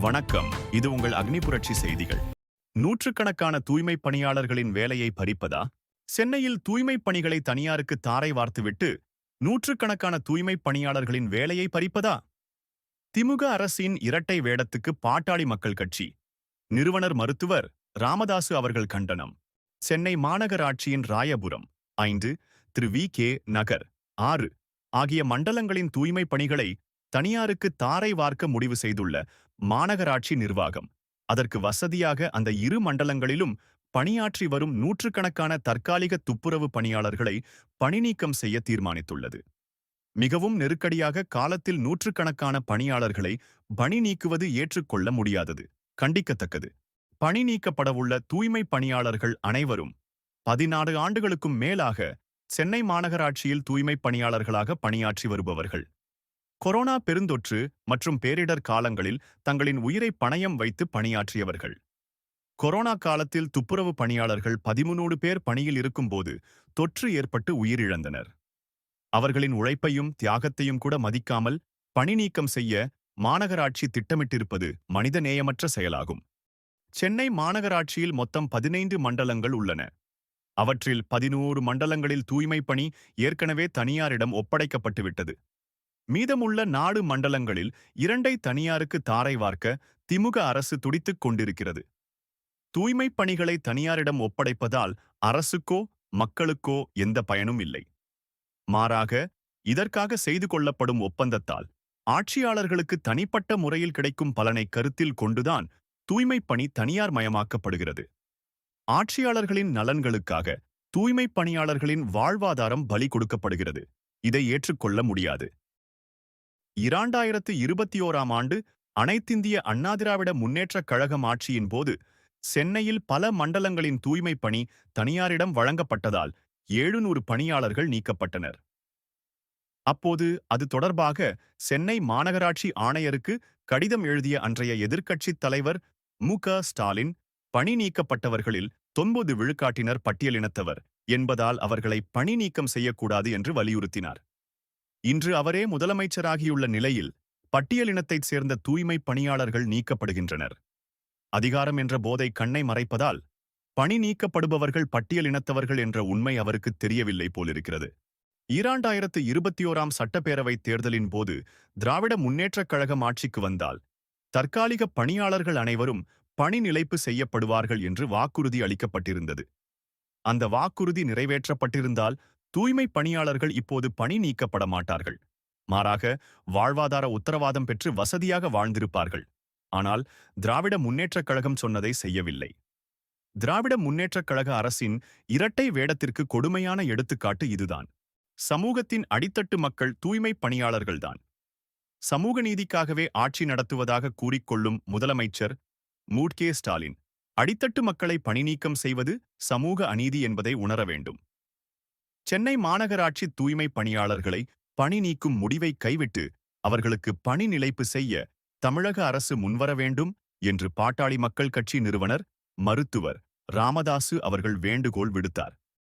வணக்கம். இது உங்கள் அக்னி புரட்சி செய்திகள். நூற்றுக்கணக்கான தூய்மை பணியாளர்களின் வேலையை பறிப்பதா? சென்னையில் தூய்மை பணிகளை தனியாருக்கு தாரை வார்த்துவிட்டு நூற்றுக்கணக்கான தூய்மை பணியாளர்களின் வேலையை பறிப்பதா? திமுக அரசின் இரட்டை வேடத்துக்கு பாட்டாளி மக்கள் கட்சி. நிறுவனர் மருத்துவர் ராமதாசு அவர்கள் கண்டனம். சென்னை மாநகராட்சியின் ராயபுரம் ஐந்து திரு வி கே நகர் ஆறு ஆகிய மண்டலங்களின் தூய்மை பணிகளை தனியாருக்கு தாரை வார்க்க முடிவு செய்துள்ள மாநகராட்சி நிர்வாகம். அதற்கு வசதியாக அந்த இரு மண்டலங்களிலும் பணியாற்றி வரும் நூற்றுக்கணக்கான தற்காலிக துப்புரவு பணியாளர்களை பணிநீக்கம் செய்ய தீர்மானித்துள்ளது. மிகவும் நெருக்கடியாக காலத்தில் நூற்றுக்கணக்கான பணியாளர்களை பணி நீக்குவது ஏற்றுக்கொள்ள முடியாதது. கண்டிக்கத்தக்கது. பணி நீக்கப்படவுள்ள தூய்மை பணியாளர்கள் அனைவரும் பதினாறு ஆண்டுகளுக்கும் மேலாக சென்னை மாநகராட்சியில் தூய்மை பணியாளர்களாக பணியாற்றி வருபவர்கள். கொரோனா பெருந்தொற்று மற்றும் பேரிடர் காலங்களில் தங்களின் உயிரை பணயம் வைத்து பணியாற்றியவர்கள். கொரோனா காலத்தில் துப்புரவு பணியாளர்கள் பதிமூனோடு பேர் பணியில் இருக்கும்போது தொற்று ஏற்பட்டு உயிரிழந்தனர். அவர்களின் உழைப்பையும் தியாகத்தையும் கூட மதிக்காமல் பணி நீக்கம் செய்ய மாநகராட்சி திட்டமிட்டிருப்பது மனிதநேயமற்ற செயலாகும். சென்னை மாநகராட்சியில் மொத்தம் பதினைந்து மண்டலங்கள் உள்ளன. அவற்றில் பதினோரு மண்டலங்களில் தூய்மை பணி ஏற்கனவே தனியாரிடம் ஒப்படைக்கப்பட்டுவிட்டது. மீதமுள்ள நாடு மண்டலங்களில் இரண்டை தனியாருக்கு தாரை வார்க்க திமுக அரசு துடித்துக் கொண்டிருக்கிறது. தூய்மைப் பணிகளை தனியாரிடம் ஒப்படைப்பதால் அரசுக்கோ மக்களுக்கோ எந்த பயனும் இல்லை. மாறாக இதற்காக செய்து கொள்ளப்படும் ஒப்பந்தத்தால் ஆட்சியாளர்களுக்கு தனிப்பட்ட முறையில் கிடைக்கும் பலனை கருத்தில் கொண்டுதான் தூய்மைப் பணி தனியார் மயமாக்கப்படுகிறது. ஆட்சியாளர்களின் நலன்களுக்காக தூய்மைப் பணியாளர்களின் வாழ்வாதாரம் பலி கொடுக்கப்படுகிறது. இதை ஏற்றுக்கொள்ள முடியாது. இரண்டாயிரத்து இருபத்தி ஓராம் ஆண்டு அனைத்திந்திய அண்ணாதிராவிட முன்னேற்றக் கழகம் ஆட்சியின் போது சென்னையில் பல மண்டலங்களின் தூய்மை பணி தனியாரிடம் வழங்கப்பட்டதால் ஏழுநூறு பணியாளர்கள் நீக்கப்பட்டனர். அப்போது அது தொடர்பாக சென்னை மாநகராட்சி ஆணையருக்கு கடிதம் எழுதிய அன்றைய எதிர்க்கட்சித் தலைவர் மு. க. ஸ்டாலின் பணி நீக்கப்பட்டவர்களில் தொன்பது விழுக்காட்டினர் பட்டியலினத்தவர் என்பதால் அவர்களை பணி நீக்கம் செய்யக்கூடாது என்று வலியுறுத்தினார். இன்று அவரே முதலமைச்சராகியுள்ள நிலையில் பட்டியலினத்தைச் சேர்ந்த தூய்மை பணியாளர்கள் நீக்கப்படுகின்றனர். அதிகாரம் என்ற போதை கண்ணை மறைப்பதால் பணி நீக்கப்படுபவர்கள் பட்டியலினத்தவர்கள் என்ற உண்மை அவருக்கு தெரியவில்லை போலிருக்கிறது. ஈராண்டாயிரத்து இருபத்தி ஓராம் சட்டப்பேரவைத் தேர்தலின் போது திராவிட முன்னேற்றக் கழகம் ஆட்சிக்கு வந்தால் தற்காலிக பணியாளர்கள் அனைவரும் பணி நிலைப்பு செய்யப்படுவார்கள் என்று வாக்குறுதி அளிக்கப்பட்டிருந்தது. அந்த வாக்குறுதி நிறைவேற்றப்பட்டிருந்தால் தூய்மை பணியாளர்கள் இப்போது பணி நீக்கப்பட மாட்டார்கள். மாறாக வாழ்வாதார உத்தரவாதம் பெற்று வசதியாக வாழ்ந்திருப்பார்கள். ஆனால் திராவிட முன்னேற்றக் கழகம் சொன்னதை செய்யவில்லை. திராவிட முன்னேற்றக் கழக அரசின் இரட்டை வேடத்திற்கு கொடுமையான எடுத்துக்காட்டு இதுதான். சமூகத்தின் அடித்தட்டு மக்கள் தூய்மை பணியாளர்கள்தான் சமூக நீதிக்காகவே ஆட்சி நடத்துவதாக கூறிக்கொள்ளும் முதலமைச்சர் மூட்கே ஸ்டாலின் அடித்தட்டு மக்களை பணிநீக்கம் செய்வது சமூக அநீதி என்பதை உணர வேண்டும். சென்னை மாநகராட்சி தூய்மை பணியாளர்களை பணி நீக்கும் முடிவை கைவிட்டு அவர்களுக்கு பணி நிலைப்பு செய்ய தமிழக அரசு முன்வர வேண்டும் என்று பாட்டாளி மக்கள் கட்சி நிறுவனர் மருத்துவர் ராமதாசு அவர்கள் வேண்டுகோள் விடுத்தார்.